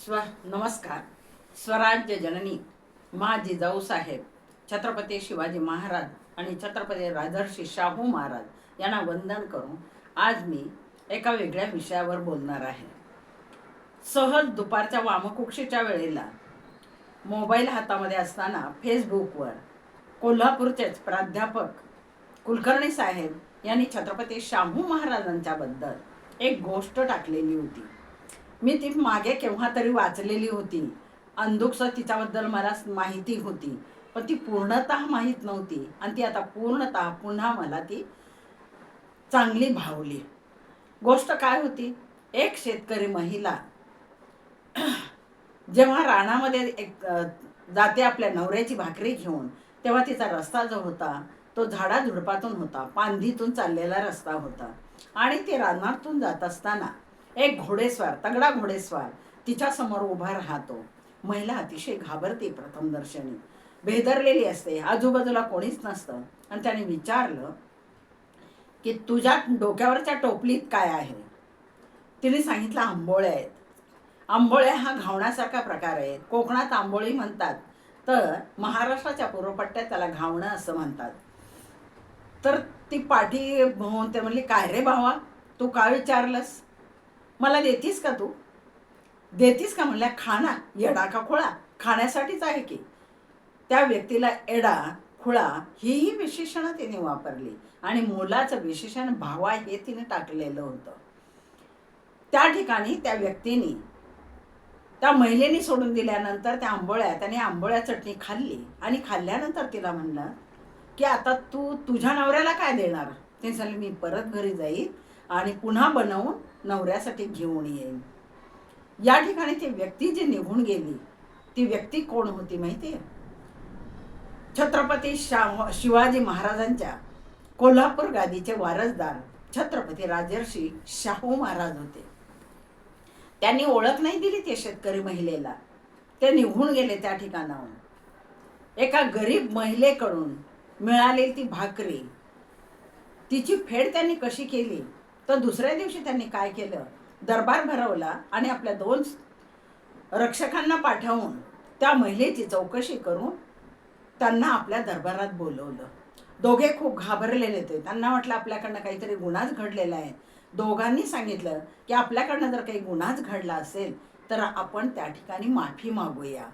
स्व नमस्कार. स्वराज्य जननी मा जिजाऊ साहेब छत्रपती शिवाजी महाराज आणि छत्रपती राजर्षी शाहू महाराज यांना वंदन करून आज मी एका वेगळ्या विषयावर बोलणार आहे. सहज दुपारच्या वामकुक्षीच्या वेळेला मोबाईल हातामध्ये असताना फेसबुकवर कोल्हापूरचेच प्राध्यापक कुलकर्णी साहेब यांनी छत्रपती शाहू महाराजांच्याबद्दल एक गोष्ट टाकलेली होती. मी ती मागे केव्हा तरी वाचलेली होती. अंधुकसं तिच्याबद्दल मला माहिती होती. पण ती पूर्णतः माहीत नव्हती. आणि ती आता पूर्णतः पुन्हा मला ती चांगली भावली. गोष्ट काय होती? एक शेतकरी महिला जेव्हा रानामध्ये एक जाते आपल्या नवऱ्याची भाकरी घेऊन तेव्हा तिचा रस्ता जो होता तो झाडाझुडपातून होता. पांधीतून चाललेला रस्ता होता. आणि ते रानातून जात असताना एक घोडेस्वार तगडा घोडेस्वार तिच्या समोर उभा राहतो. महिला अतिशय घाबरते प्रथम दर्शनी. भेदरलेली असते. आजूबाजूला कोणीच नसतं. आणि त्याने विचारलं की तुझ्या डोक्यावरच्या टोपलीत काय आहे? तिने सांगितलं आंबोळ्या आहेत. आंबोळ्या हा घावण्यासारखा प्रकार आहे. कोकणात आंबोळी म्हणतात. तर महाराष्ट्राच्या पूर्वपट्ट्यात त्याला घावणं असं म्हणतात. तर ती पाठी ते म्हणली काय रे भावा? तू का विचारलंस? मला देतीस का तू? देतीस का म्हणल्या खाना येडा का खोळा? खाण्यासाठीच आहे की? त्या व्यक्तीला एडा खुळा हीही विशेषणं तिने वापरली आणि मुलाचं विशेषण भावा हे तिने टाकलेलं होतं. त्या ठिकाणी त्या व्यक्तीने त्या महिलेने सोडून दिल्यानंतर त्या आंबोळ्या त्याने आंबोळ्या चटणी खाल्ली आणि खाल्ल्यानंतर तिला म्हणलं की आता तू तुझ्या नवऱ्याला काय देणार? ते सांगले मी परत घरी जाईल आणि पुन्हा बनवून नवऱ्यासाठी घेऊन येईन. या ठिकाणी ती व्यक्ती जी निघून गेली ती व्यक्ती कोण होती माहिती आहे छत्रपती शाह शिवाजी महाराजांच्या कोल्हापूर गादीचे वारसदार छत्रपती राजर्षी शाहू महाराज होते. त्यांनी ओळख नाही दिली त्या शेतकरी महिलेला. ते निघून गेले त्या ठिकाणाहून. एका गरीब महिलेकडून मिळालेली ती भाकरी तिची फेड त्यांनी कशी केली? तर दुसऱ्या दिवशी त्यांनी काय केलं? दरबार भरवला आणि आपल्या दोन रक्षकांना पाठवून त्या महिलेची चौकशी करून त्यांना आपल्या दरबारात बोलवलं. दोघे खूप घाबरलेले होते. त्यांना वाटलं आपल्याकडनं काहीतरी गुन्हाच घडलेला आहे. दोघांनी सांगितलं की आपल्याकडनं जर काही गुन्हाच घडला असेल तर आपण त्या ठिकाणी माफी मागूया.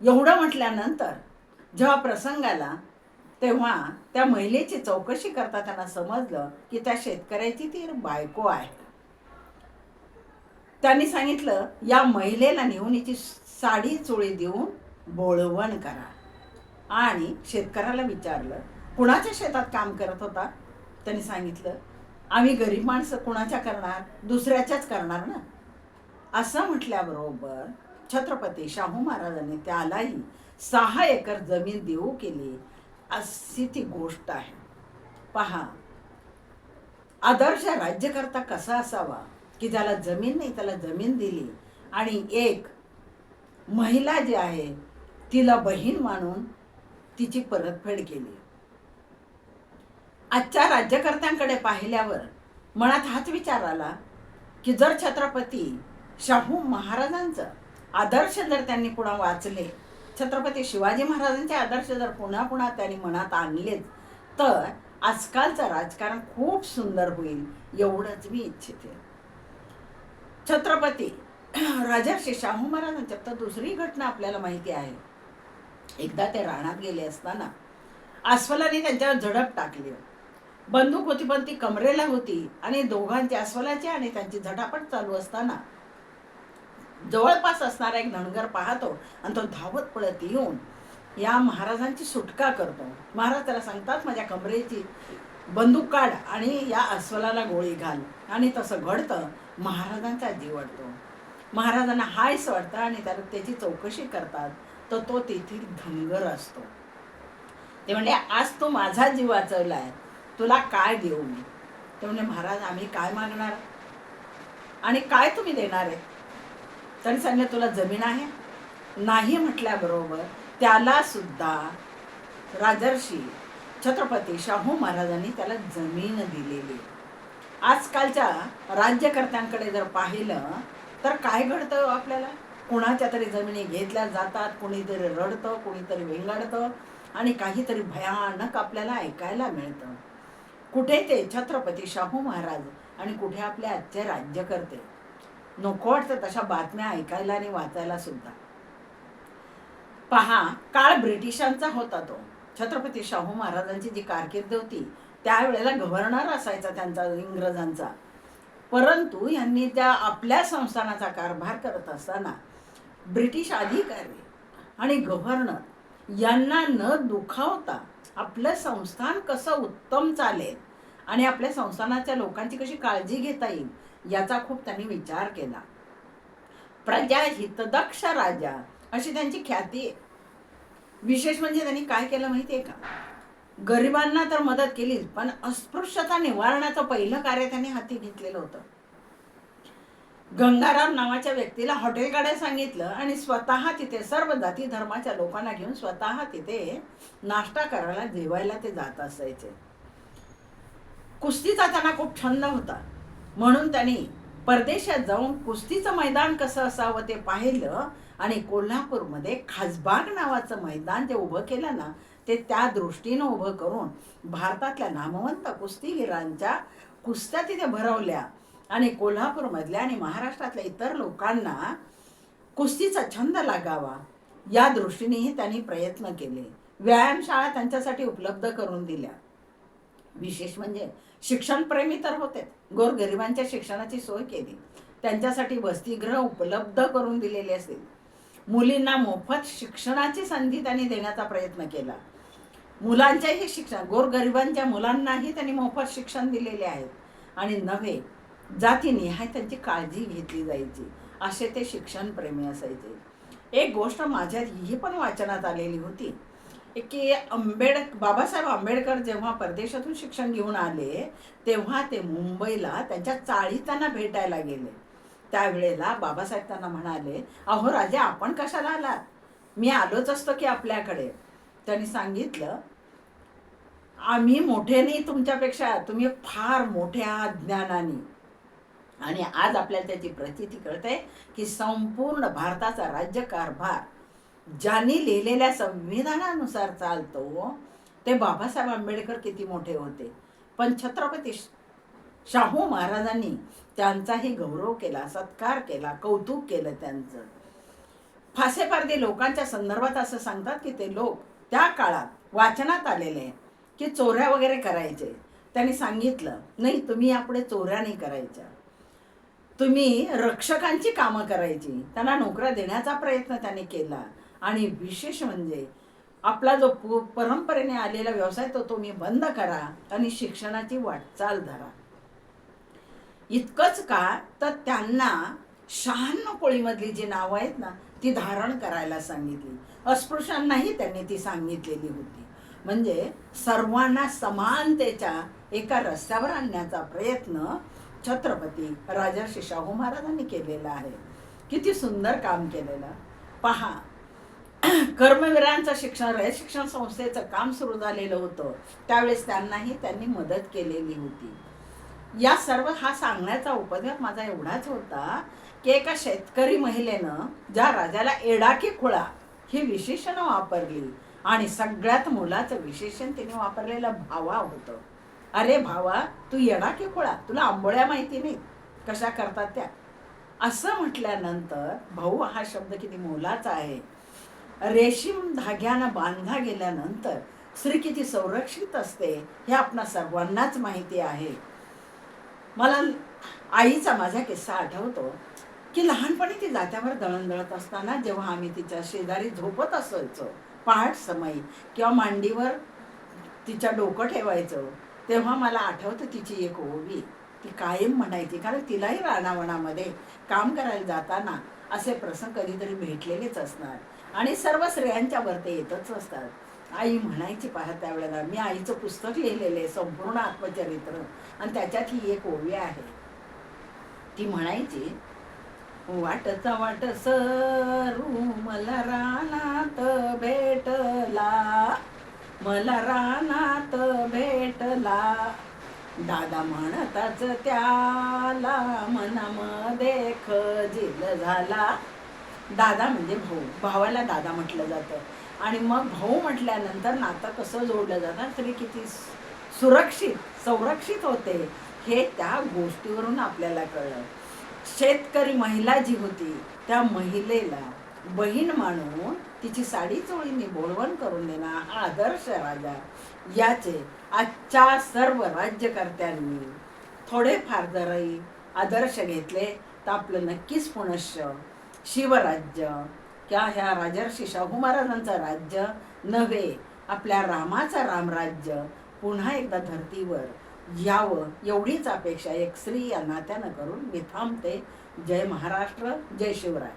एवढं म्हटल्यानंतर जेव्हा प्रसंगाला तेव्हा त्या महिलेची चौकशी करता त्यांना समजलं की त्या शेतकऱ्याची ती बायको आहे. त्यांनी सांगितलं या महिलेला नेऊन हिची साडी चोळी देऊन बोळवण करा. आणि शेतकऱ्याला विचारलं कुणाच्या शेतात काम करत होता? त्यांनी सांगितलं आम्ही गरीब माणसं कुणाच्या करणार? दुसऱ्याच्याच करणार ना? असं म्हटल्याबरोबर छत्रपती शाहू महाराजांनी त्यालाही सहा एकर जमीन देऊ केली. अशी ती गोष्ट आहे. पहा आदर्श राज्यकर्ता कसा असावा की ज्याला जमीन नाही त्याला जमीन दिली आणि एक महिला जी आहे तिला बहीण मानून तिची परतफेड केली. आजच्या राज्यकर्त्यांकडे पाहिल्यावर मनात हाच विचार आला की जर छत्रपती शाहू महाराजांचं आदर्श जर त्यांनी पुन्हा वाचले छत्रपती शिवाजी महाराजांचे आदर्श जर पुन्हा पुन्हा त्यांनी मनात आणलेच तर आजकालचं राजकारण खूप सुंदर होईल एवढंच मी इच्छिते. छत्रपती राजर्षी शाहू महाराजांच्या तर दुसरी घटना आपल्याला माहिती आहे. एकदा ते रानात गेले असताना अस्वलाने त्यांच्यावर झडप टाकली. बंदूक होती पण ती कमरेला होती आणि दोघांची अस्वलाची आणि त्यांची झटापट चालू असताना जवळपास असणारा एक धनगर पाहतो आणि तो धावत पळत येऊन या महाराजांची सुटका करतो. महाराज त्याला सांगतात माझ्या कमरेची बंदूक काढ आणि या अस्वलाला गोळी घाल. आणि तसं घडतं महाराजांचा जीव अडतो. महाराजांना हायस वाटतं आणि त्याला त्याची चौकशी करतात तर तो तेथील धनगर असतो. ते म्हणले आज तू माझा जीव वाचवलाय तुला काय देऊ मी? ते म्हणजे महाराज आम्ही काय मागणार? आणि काय तुम्ही देणार आहे? तरी सांगितलं तुला जमीन आहे? नाही म्हटल्याबरोबर त्याला सुद्धा राजर्षी छत्रपती शाहू महाराजांनी त्याला जमीन दिलेली. आजकालच्या राज्यकर्त्यांकडे जर पाहिलं तर काय घडतं आपल्याला? कुणाच्या तरी जमिनी घेतल्या जातात कुणीतरी रडतं कुणीतरी वेंगाडतं आणि काहीतरी भयानक आपल्याला ऐकायला मिळतं. कुठे ते छत्रपती शाहू महाराज आणि कुठे आपले आजचे राज्यकर्ते? नको वाटतं तशा बातम्या ऐकायला आणि वाचायला सुद्धा. पहा काळ ब्रिटिशांचा होता तो. छत्रपती शाहू महाराजांची जी कारकीर्द होती त्यावेळेला गव्हर्नर असायचा त्यांचा इंग्रजांचा. परंतु यांनी त्या आपल्या संस्थानाचा कारभार करत असताना ब्रिटिश अधिकारी आणि गव्हर्नर यांना न दुखावता आपलं संस्थान कसं उत्तम चालेल आणि आपल्या संस्थानाच्या लोकांची कशी काळजी घेता येईल याचा खूप त्यांनी विचार केला. प्रजा हितदक्ष राजा अशी त्यांची ख्याती आहे. विशेष म्हणजे त्यांनी काय केलं माहिती आहे का? गरिबांना तर मदत केलीच पण अस्पृश्यता निवारणाचं पहिलं कार्य त्यांनी हाती घेतलेलं होतं. गंगाराम नावाच्या व्यक्तीला हॉटेल सांगितलं आणि स्वतः तिथे सर्व जाती धर्माच्या लोकांना घेऊन स्वतः तिथे नाश्ता करायला जेवायला ते जात असायचे. कुस्तीचा त्यांना खूप छंद होता. म्हणून त्यांनी परदेशात जाऊन कुस्तीचं मैदान कसं असावं ते पाहिलं आणि कोल्हापूरमध्ये खासबाग नावाचं मैदान जे उभं केलं ना ते त्या दृष्टीनं उभं करून भारतातल्या नामवंत कुस्तीगिरांच्या कुस्त्या तिथे भरवल्या. आणि कोल्हापूरमधल्या आणि महाराष्ट्रातल्या इतर लोकांना कुस्तीचा छंद लागावा या दृष्टीनेही त्यांनी प्रयत्न केले. व्यायामशाळा त्यांच्यासाठी उपलब्ध करून दिल्या. विशेष म्हणजे शिक्षणप्रेमी तर होते गोरगरिबांच्या शिक्षणाची सोय केली. त्यांच्यासाठी वसतिगृह उपलब्ध करून दिलेले असतील मुलींना मोफत शिक्षणाची संधी त्यांनी देण्याचा प्रयत्न केला. मुलांच्याही शिक्षण गोरगरिबांच्या मुलांनाही त्यांनी मोफत शिक्षण दिलेले आहे. आणि नव्हे जातीनिहाय त्यांची काळजी घेतली जायची. असे ते शिक्षणप्रेमी असायचे. एक गोष्ट माझ्या ही पण वाचनात आलेली होती. की आंबेड बाबासाहेब आंबेडकर जेव्हा परदेशातून शिक्षण घेऊन आले तेव्हा ते मुंबईला त्यांच्या चाळीतांना भेटायला गेले. त्यावेळेला बाबासाहेब त्यांना म्हणाले अहो राजे आपण कशाला आलात? मी आलोच असतो की आपल्याकडे. त्यांनी सांगितलं आम्ही मोठे नाही तुमच्यापेक्षा तुम्ही फार मोठ्या ज्ञानाने. आणि आज आपल्याला त्याची प्रचिती कळते की संपूर्ण भारताचा राज्यकारभार ज्यांनी लिहिलेल्या संविधानानुसार चालतो ते बाबासाहेब आंबेडकर किती मोठे होते. पण छत्रपती शाहू महाराजांनी त्यांचाही गौरव केला सत्कार केला कौतुक केलं त्यांचं. फासेपारदी लोकांच्या संदर्भात असं सांगतात की ते लोक त्या काळात वाचनात आलेले की चोऱ्या वगैरे करायचे. त्यांनी सांगितलं नाही तुम्ही यापुढे चोऱ्या नाही करायच्या. तुम्ही रक्षकांची कामं करायची. त्यांना नोकऱ्या देण्याचा प्रयत्न त्यांनी केला. आणि विशेष म्हणजे आपला जो पु परंपरेने आलेला व्यवसाय तो तुम्ही बंद करा आणि शिक्षणाची वाटचाल धरा. इतकंच का? तर त्यांना शहाण्णव कोळीमधली जी नावं आहेत ना ती धारण करायला सांगितली. अस्पृश्यांनाही त्यांनी ती सांगितलेली होती. म्हणजे सर्वांना समानतेच्या एका रस्त्यावर आणण्याचा प्रयत्न छत्रपती राजर्षी शाहू महाराजांनी केलेला आहे. किती सुंदर काम केलेलं. पहा कर्मवीरांचं शिक्षण रयत शिक्षण संस्थेचं काम सुरू झालेलं होतं. त्यावेळेस त्यांनाही त्यांनी मदत केलेली होती. या सर्व हा सांगण्याचा उपद्रव माझा एवढाच होता की एका शेतकरी महिलेनं ज्या राजाला एडाकी खुळा ही विशेषणं वापरली आणि सगळ्यात मुलाचं विशेषण तिने वापरलेलं भावा होतं. अरे भावा तू येडा की खोळा तुला आंबोळ्या माहिती नाही? कशा करतात त्या? असं म्हटल्यानंतर भाऊ हा शब्द किती मोलाचा आहे. रेशीम धाग्यानं बांधला गेल्यानंतर स्त्री किती संरक्षित असते हे आपणा सर्वांनाच माहिती आहे. मला आईचा माझा किस्सा आठवतो की लहानपणी ती जात्यावर दळणदळत असताना जेव्हा आम्ही तिच्या शेजारी झोपत असायचो पहाट समयी किंवा मांडीवर तिच्या डोकं ठेवायचं तेव्हा मला आठवतं तिची एक ओवी. ती कायम म्हणायची कारण तिलाही रानावणामध्ये काम करायला जाताना असे प्रसंग कधीतरी भेटलेलेच असणार. आणि सर्व स्त्रियांच्यावर ते येतच असतात. आई म्हणायची पहा त्यावेळेला मी आईचं पुस्तक लिहिलेलं आहे संपूर्ण आत्मचरित्र आणि त्याच्यात ही एक ओवी आहे. ती म्हणायची वाटचा वाट सरू मला रानात भेटला मला रानात भेटला. दादा म्हणताच त्याला मनामध्ये खजील झाला. दादा म्हणजे भाऊ. भावाला दादा म्हटलं जातं. आणि मग भाऊ म्हटल्यानंतर नातं कसं जोडलं जातं तरी किती सुरक्षित संरक्षित होते हे त्या गोष्टीवरून आपल्याला कळलं. शेतकरी महिला जी होती त्या महिलेला बहीण मानून तिची साडी चोळीने बोलवण करून देणं हा आदर्श राजा. याचे आजच्या सर्व राज्यकर्त्यांनी थोडेफार जरी आदर्श घेतले तर आपलं नक्कीच पुनश्च शिवराज्य. किंवा ह्या राजर्षी शाहू महाराजांचं राज्य नव्हे? आपल्या रामाचं रामराज्य पुन्हा एकदा धर्तीवर यावं एवढीच अपेक्षा एक स्त्री या नात्यानं करून मी थांबते. जय महाराष्ट्र जय शिवराय.